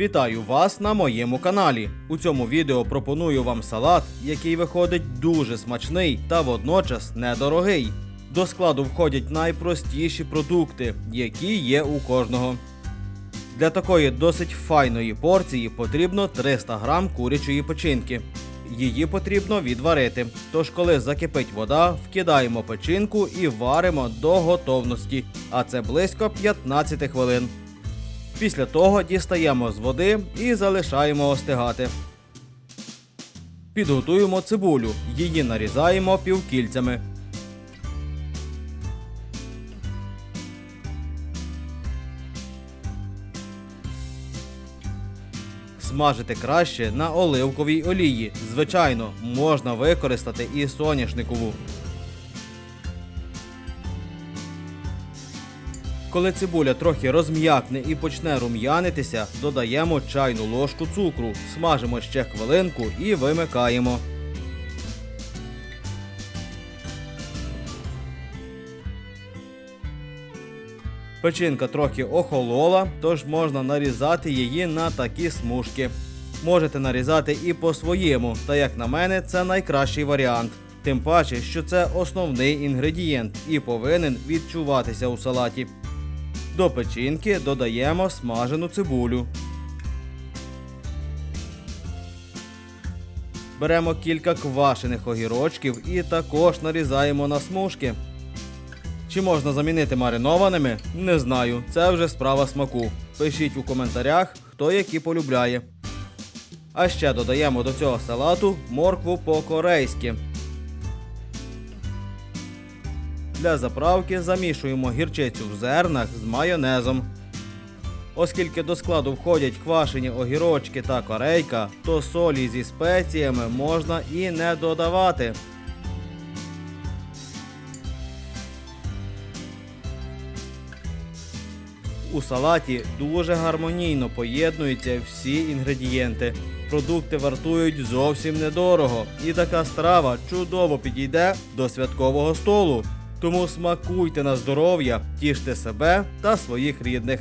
Вітаю вас на моєму каналі. У цьому відео пропоную вам салат, який виходить дуже смачний та водночас недорогий. До складу входять найпростіші продукти, які є у кожного. Для такої досить файної порції потрібно 300 грам курячої печінки. Її потрібно відварити. Тож, коли закипить вода, вкидаємо печінку і варимо до готовності, а це близько 15 хвилин. Після того дістаємо з води і залишаємо остигати. Підготуємо цибулю. Її нарізаємо півкільцями. Смажити краще на оливковій олії. Звичайно, можна використати і соняшникову. Коли цибуля трохи розм'якне і почне рум'янитися, додаємо чайну ложку цукру, смажимо ще хвилинку і вимикаємо. Печінка трохи охолола, тож можна нарізати її на такі смужки. Можете нарізати і по-своєму, та як на мене, це найкращий варіант. Тим паче, що це основний інгредієнт і повинен відчуватися у салаті. До печінки додаємо смажену цибулю. Беремо кілька квашених огірочків і також нарізаємо на смужки. Чи можна замінити маринованими? Не знаю. Це вже справа смаку. Пишіть у коментарях, хто які полюбляє. А ще додаємо до цього салату моркву по-корейськи. Для заправки замішуємо гірчицю в зернах з майонезом. Оскільки до складу входять квашені огірочки та корейка, то солі зі спеціями можна і не додавати. У салаті дуже гармонійно поєднуються всі інгредієнти. Продукти вартують зовсім недорого, і така страва чудово підійде до святкового столу. Тому смакуйте на здоров'я, тіште себе та своїх рідних.